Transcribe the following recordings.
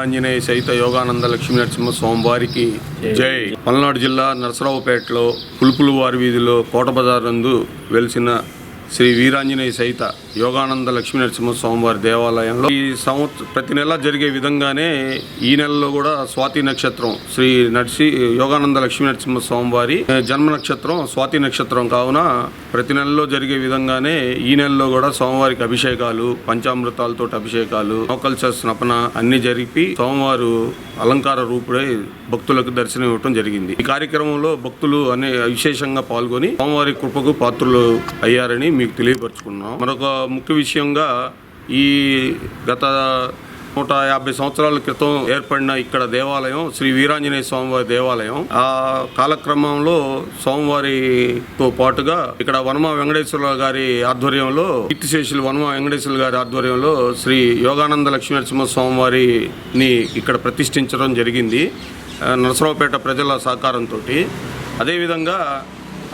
వీరాంజనేయ సహిత యోగానంద లక్ష్మీ నరసింహ స్వామివారికి జై. పల్నాడు జిల్లా నరసరావుపేటలో పులుపులు వారి వీధిలో కోట బజార్ నందు వెలిసిన శ్రీ వీరాంజనేయ సహిత యోగానంద లక్ష్మీ నరసింహ స్వామివారి దేవాలయంలో ఈ సంవత్సరం ప్రతి నెల జరిగే విధంగానే ఈ నెలలో కూడా స్వాతి నక్షత్రం శ్రీ నరసి యోగానంద లక్ష్మీ నరసింహ స్వామివారి జన్మ నక్షత్రం స్వాతి నక్షత్రం కావున ప్రతి నెలలో జరిగే విధంగానే ఈ నెలలో కూడా స్వామివారికి అభిషేకాలు పంచామృతాలతో అభిషేకాలు నోకల్చ స్నపన అన్ని జరిపి సోమవారు అలంకార రూపుడై భక్తులకు దర్శనం ఇవ్వటం జరిగింది. ఈ కార్యక్రమంలో భక్తులు అనే విశేషంగా పాల్గొని సోమవారి కృపకు పాత్రులు అయ్యారని మీకు తెలియపరుచుకున్నాం. మరొక ముఖ్య విషయంగా ఈ గత నూట యాభై సంవత్సరాల క్రితం ఏర్పడిన ఇక్కడ దేవాలయం శ్రీ వీరాంజనేయ స్వామివారి దేవాలయం. ఆ కాలక్రమంలో స్వామివారితో పాటుగా ఇక్కడ వనమ వెంకటేశ్వర గారి ఆధ్వర్యంలో కీర్తిశేషులు వనమ వెంకటేశ్వర గారి ఆధ్వర్యంలో శ్రీ యోగానంద లక్ష్మీ నరసింహ స్వామివారిని ఇక్కడ ప్రతిష్ఠించడం జరిగింది నరసరావుపేట ప్రజల సహకారంతో అదేవిధంగా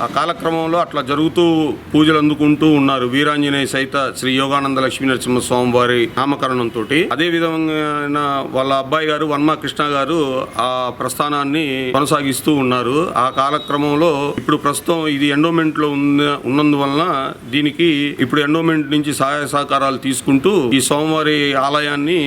ఆ కాలక్రమంలో అట్లా జరుగుతూ పూజలు అందుకుంటూ ఉన్నారు. వీరాంజనేయ సైత శ్రీ యోగానంద లక్ష్మీ నరసింహస్వామి వారి నామకరణంతో అదే విధంగా వాళ్ళ అబ్బాయి గారు వన్మా కృష్ణ గారు ఆ ప్రస్థానాన్ని కొనసాగిస్తూ ఉన్నారు. ఆ కాలక్రమంలో ఇప్పుడు ప్రస్తుతం ఇది ఎండోమెంట్లో ఉన్నందువలన దీనికి ఇప్పుడు ఎండోమెంట్ నుంచి సహాయ సహకారాలు తీసుకుంటూ ఈ సోమవారి ఆలయాన్ని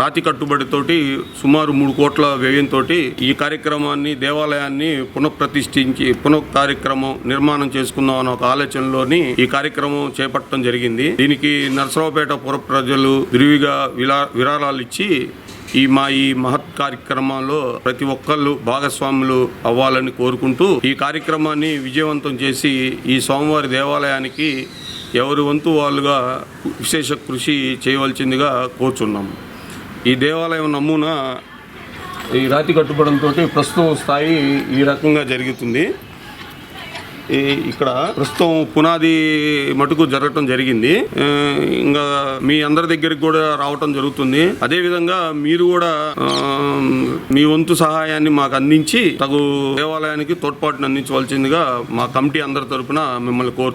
రాతి కట్టుబడితోటి సుమారు మూడు కోట్ల వ్యయంతో ఈ కార్యక్రమాన్ని దేవాలయాన్ని పునఃప్రతిష్ఠించి పునః కార్యక్రమం నిర్మాణం చేసుకుందాం అన్న ఒక ఆలోచనలోని ఈ కార్యక్రమం చేపట్టడం జరిగింది. దీనికి నరసరావుపేట పుర ప్రజలు విరివిగా విలా విరాళాలు ఇచ్చి ఈ మా ఈ మహత్ కార్యక్రమంలో ప్రతి ఒక్కళ్ళు భాగస్వాములు అవ్వాలని కోరుకుంటూ ఈ కార్యక్రమాన్ని విజయవంతం చేసి ఈ స్వామివారి దేవాలయానికి ఎవరి వంతు వాళ్ళుగా విశేష కృషి చేయవలసిందిగా కోరుచున్నాం. ఈ దేవాలయం నమూనా ఈ రాతి కట్టుబడంతో ప్రస్తుతం స్థాయి ఈ రకంగా జరుగుతుంది. ఇక్కడ ప్రస్తుతం పునాది మటుకు జరగటం జరిగింది. ఇంకా మీ అందరి దగ్గరికి కూడా రావటం జరుగుతుంది. అదే విధంగా మీరు కూడా మీ వంతు సహాయాన్ని మాకు అందించి తగు దేవాలయానికి తోడ్పాటును అందించవలసిందిగా మా కమిటీ అందరి తరపున మిమ్మల్ని కోరుచు